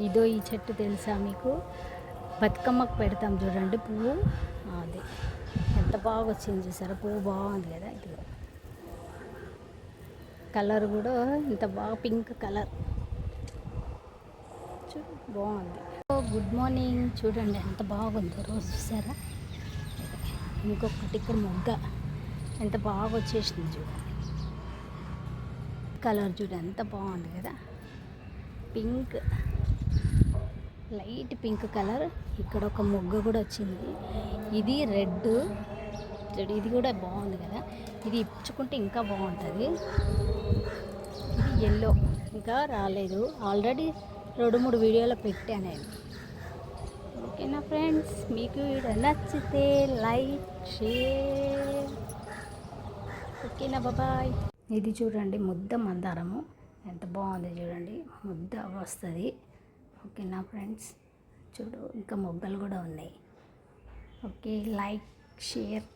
ఇదో ఈ చెట్టు తెలుసా మీకు? బతుకమ్మకు పెడతాం చూడండి పువ్వు. అది. ఎంత బాగా వచ్చింది చూసారా? పువ్వు బాగుంది కదా ఇది కలర్ కూడా ఇంత బాగా పింక్ కలర్. చూ బాగుంది. Good morning. చూడండి ఎంత బాగుందో రోజు చూసారా? ఇంకొకటి ఇక్కడ మొగ్గ. ఎంత బాగా వచ్చేసింది చూడండి కలర్ చూడండి ఎంత బాగుంది కదా. పింక్. Light pink colour. ఇక్కడ ఒక మొగ్గ కూడా వచ్చింది. ఇది రెడ్. ఇది కూడా బాగుంది కదా. ఇది ఇచ్చుకుంటే ఇంకా బాగుంటుంది. ఇది ఎల్లో ఇంకా రాలేదు. ఆల్రెడీ రెండు మూడు వీడియోలో పెట్టాను. నేను ఓకేనా ఫ్రెండ్స్ మీకు వీడియో నచ్చితే లైక్ షేర్ ఓకేనా బాబాయ్. ఇది చూడండి ముద్ద మందారము. ఎంత బాగుంది చూడండి. ముద్ద వస్తుంది. ఓకేనా ఫ్రెండ్స్ చూడు ఇంకా మొగ్గలు కూడా ఉన్నాయి ఓకే లైక్ షేర్